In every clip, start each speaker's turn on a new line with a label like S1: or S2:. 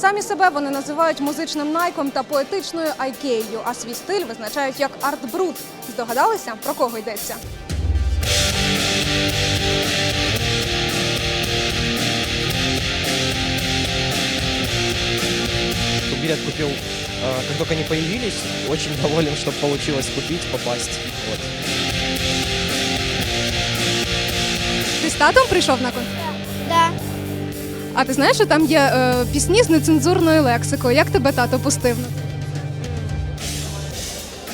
S1: Самі себе вони називають музичним найком та поетичною айкеєю, а свій стиль визначають як арт-бруд. Здогадалися, про кого йдеться?
S2: Билет купил, э, как только они появились. Очень доволен, что получилось купить, попасть. Вот.
S1: Ти з татом прийшов на концерт?
S3: Да.
S1: А ти знаєш, що там є е, пісні з нецензурною лексикою? Як тебе тато пустив?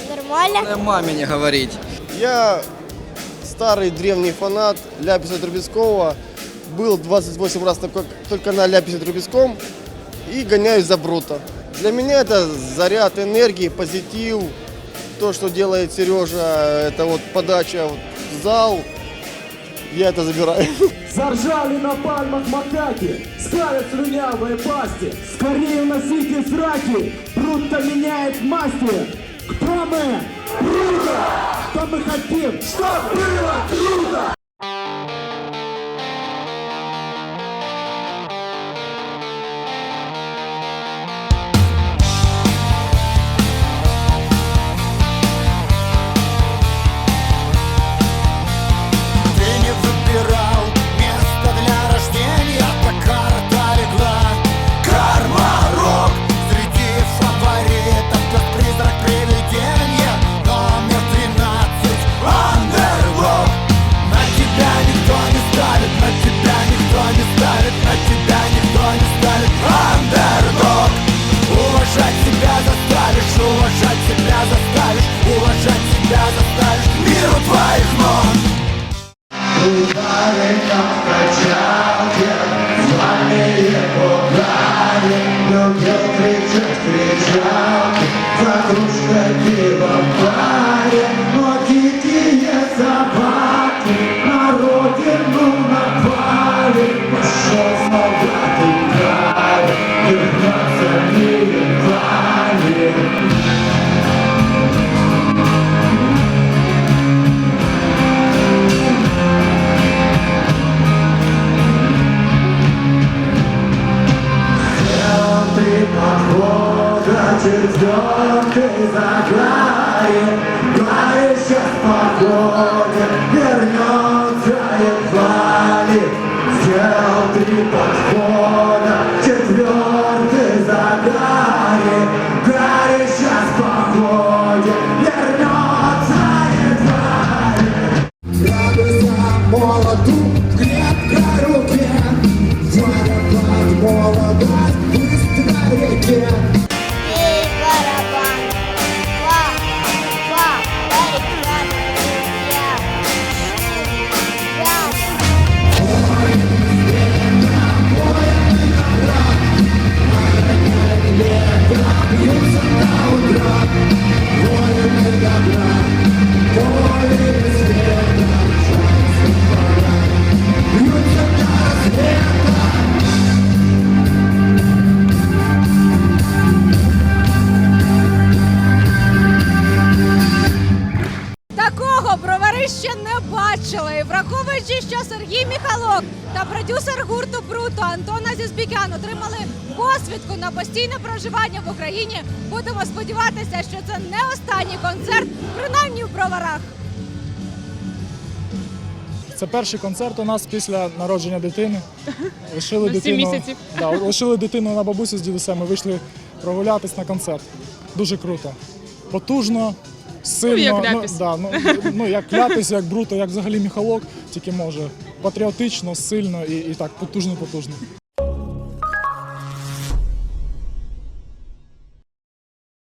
S3: Нормально.
S4: Маме не говорить.
S5: Я старый древний фанат Ляписа Трубецкого. Был 28 раз только, только на Ляписе Трубецком и гоняюсь за Бруто. Для меня это заряд энергии, позитив. То, что делает Сережа, это вот подача в зал. Я это забираю.
S6: Заржали на пальмах макаки, скалят слюнявые пасти. Скорее уносите сраки, Брутто меняет масти. Кто мы? Круто! Что мы хотим? Чтоб было
S7: ждет из-за края, край сейчас погодит, вернется едва ли. Сделал три подхода, четвертый за Гарри, Гарри сейчас походит, вернется едва ли. за молоду, крепко руке, Твоя молодость быстро реке,
S1: Ще не бачили. Враховуючи, що Сергій Міхалок та продюсер гурту Бруто Антона Зізбікян отримали посвідку на постійне проживання в Україні. Будемо сподіватися, що це не останній концерт, принаймні в броварах.
S8: Це перший концерт у нас після народження дитини. Лишили
S9: На сім
S8: дитину,
S9: місяців.
S8: Да, лишили дитину на бабусі з дідусем. Ми вийшли прогулятись на концерт. Дуже круто. Потужно, сильно.
S9: як ну,
S8: да, ну, ну, як ляпіс, як бруто, як взагалі міхалок, тільки може. Патріотично, сильно і, і так потужно-потужно.